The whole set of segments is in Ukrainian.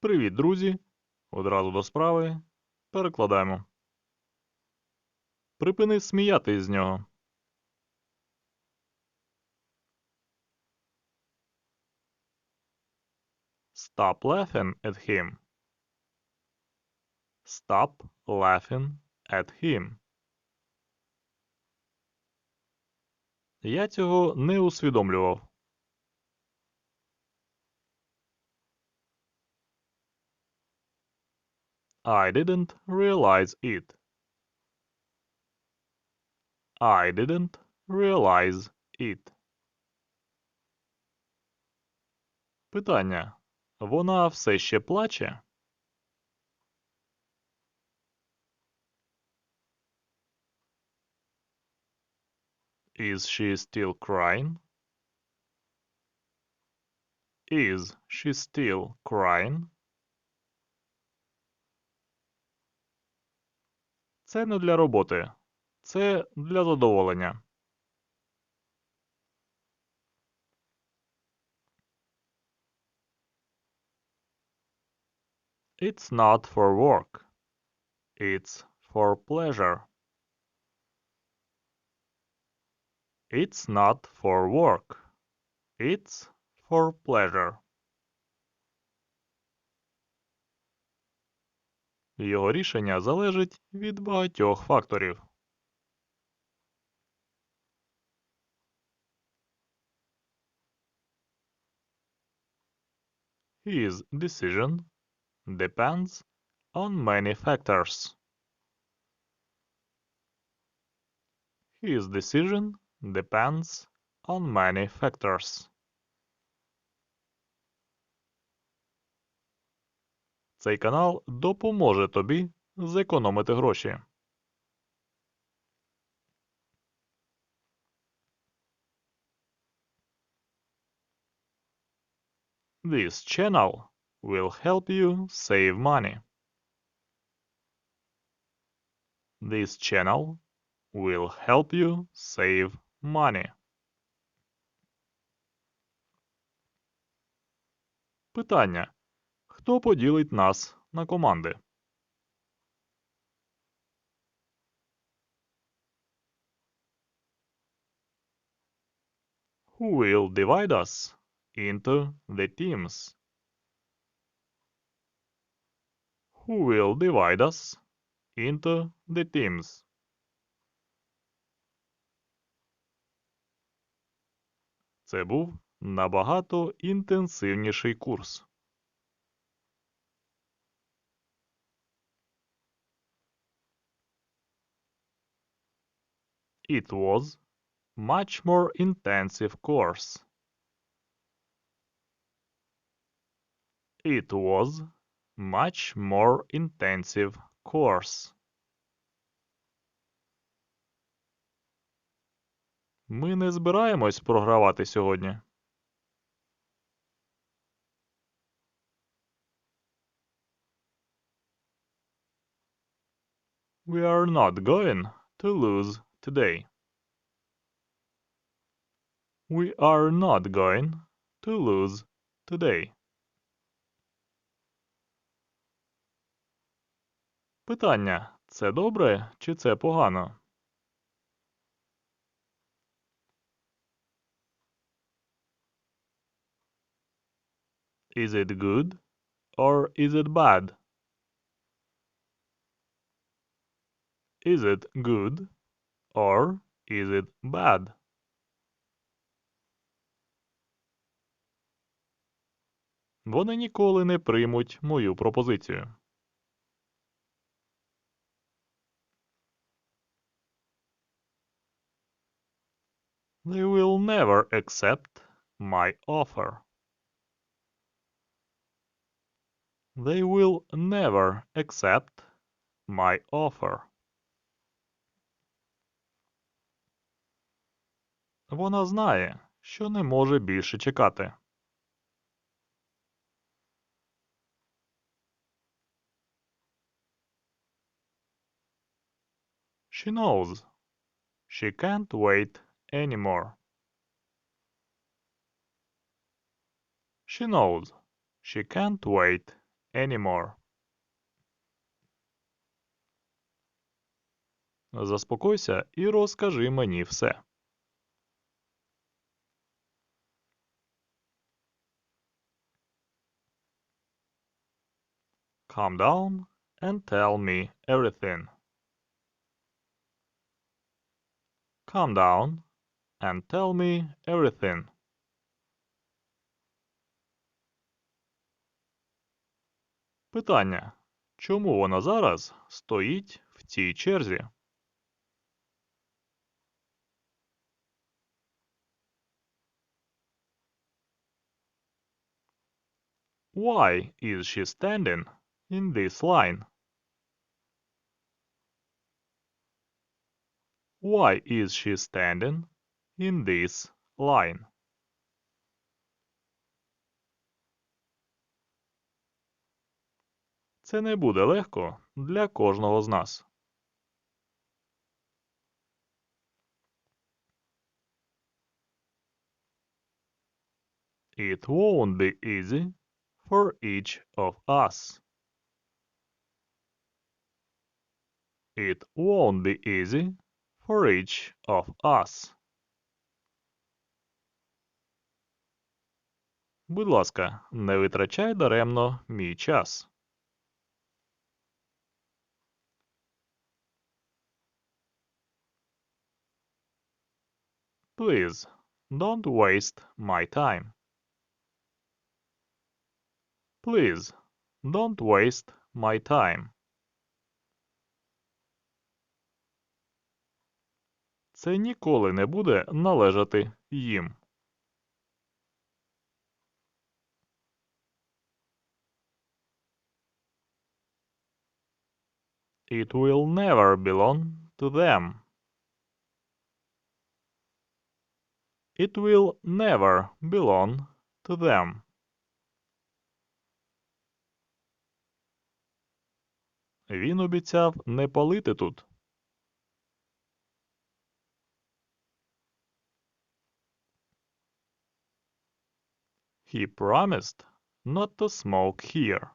Привіт, друзі! Одразу до справи. Перекладаємо. Припини сміятись з нього. Stop laughing at him. Stop laughing at him. Я цього не усвідомлював. I didn't realize it. I didn't realize it. Питання. Вона все ще плаче? Is she still crying? Is she still crying? Це не для роботи. Це для задоволення. It's not for work. It's for pleasure. It's not for work. It's for pleasure. Його рішення залежить від багатьох факторів. His decision depends on many factors. His decision depends on many factors. Цей канал допоможе тобі зекономити гроші. This channel will help you save money. This channel will help you save money. Питання. Хто поділить нас на команди? Who will divide us into the teams? Who will divide us into the teams? Це був набагато інтенсивніший курс. It was much more intensive course. It was much more intensive course. Ми не збираємось програвати сьогодні. We are not going to lose today. We are not going to lose today. Питання. Це добре чи це погано? Is it good or is it bad? Is it good or is it bad? Вони ніколи не приймуть мою пропозицію. They will never accept my offer. They will never accept my offer. Вона знає, що не може більше чекати. She knows. She can't wait anymore. She knows. She can't wait anymore. Заспокойся і розкажи мені все. Calm down and tell me everything. Calm down and tell me everything. Питання. Чому вона зараз стоїть в цій черзі? Why is she standing in this line? Why is she standing in this line? Це не буде легко для кожного з нас. It won't be easy for each of us. It won't be easy for each of us. Будь ласка, не витрачай даремно мій час. Please, don't waste my time. Please, don't waste my time. Це ніколи не буде належати їм. It will never belong to them. It will never belong to them. Він обіцяв не палити тут. He promised not to smoke here.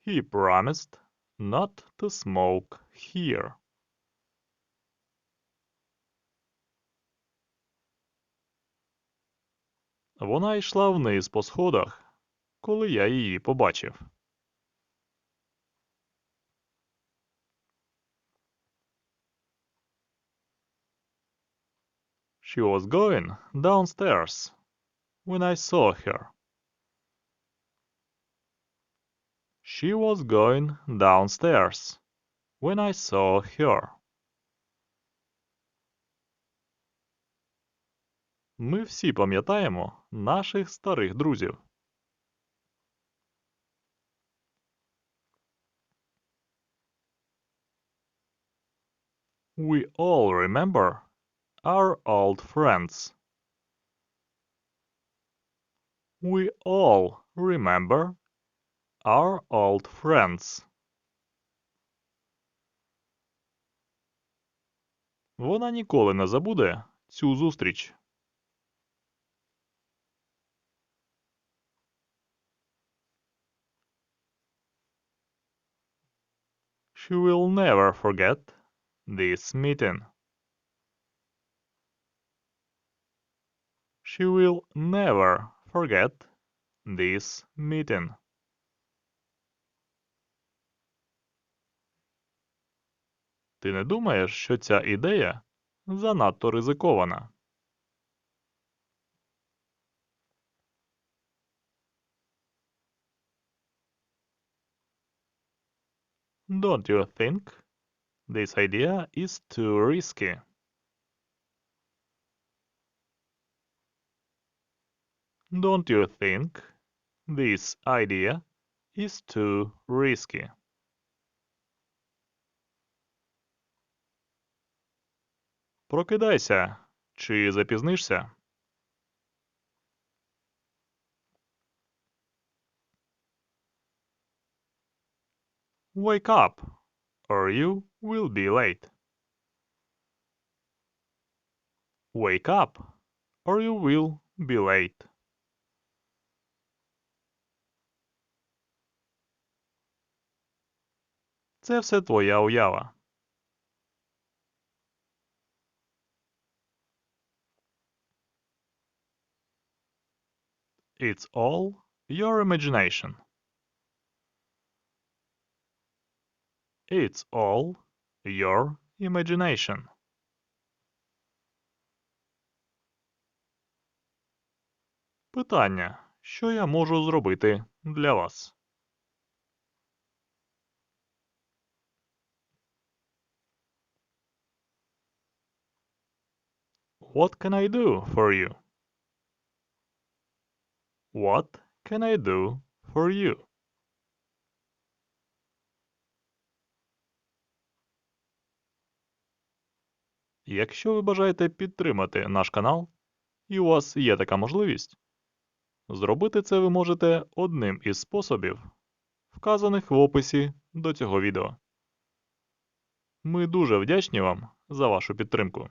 He promised not to smoke here. Вона йшла вниз по сходах, коли я її побачив. She was going downstairs when I saw her. She was going downstairs when I saw her. Ми всі пам'ятаємо наших старих друзів. We all remember our old friends. We all remember our old friends. Вона ніколи не забуде цю зустріч. She will never forget this meeting. She will never forget this meeting. Ти не думаєш, що ця ідея занадто ризикована? Don't you think this idea is too risky? Don't you think this idea is too risky? Прокидайся, чи запізнишся? Wake up, or you will be late. Wake up, or you will be late. Це все твоя уява. It's all your imagination. It's all your imagination. Питання. Що я можу зробити для вас? What can I do for you? What can I do for you? Якщо ви бажаєте підтримати наш канал, і у вас є така можливість, зробити це ви можете одним із способів, вказаних в описі до цього відео. Ми дуже вдячні вам за вашу підтримку.